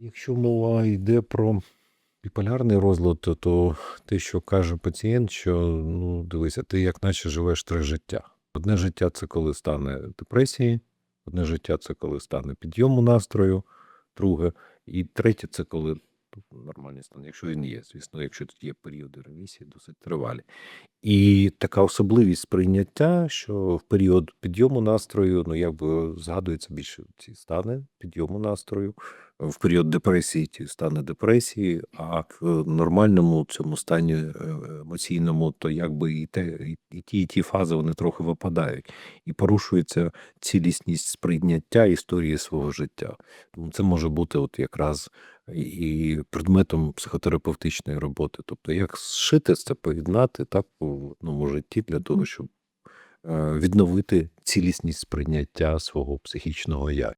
Якщо мова йде про біполярний розлад, то, те, що каже пацієнт, що ну дивися, ти як наче живеш три життя. Одне життя це коли стане депресії, одне життя це коли стане підйому настрою, друге, і третє це коли ну, нормальний стан, якщо він є, звісно, якщо тут є періоди ремісії, досить тривалі. І така особливість сприйняття, що в період підйому настрою, ну якби згадується більше ці стани підйому настрою, в період депресії ті стани депресії, а в нормальному цьому стані е, емоційному, то якби і те, і, ті, і ті фази вони трохи випадають, і порушується цілісність сприйняття історії свого життя. Тому це може бути от якраз і предметом психотерапевтичної роботи. Тобто, як зшити це, поєднати так у одному житті для того, щоб е, відновити цілісність сприйняття свого психічного я.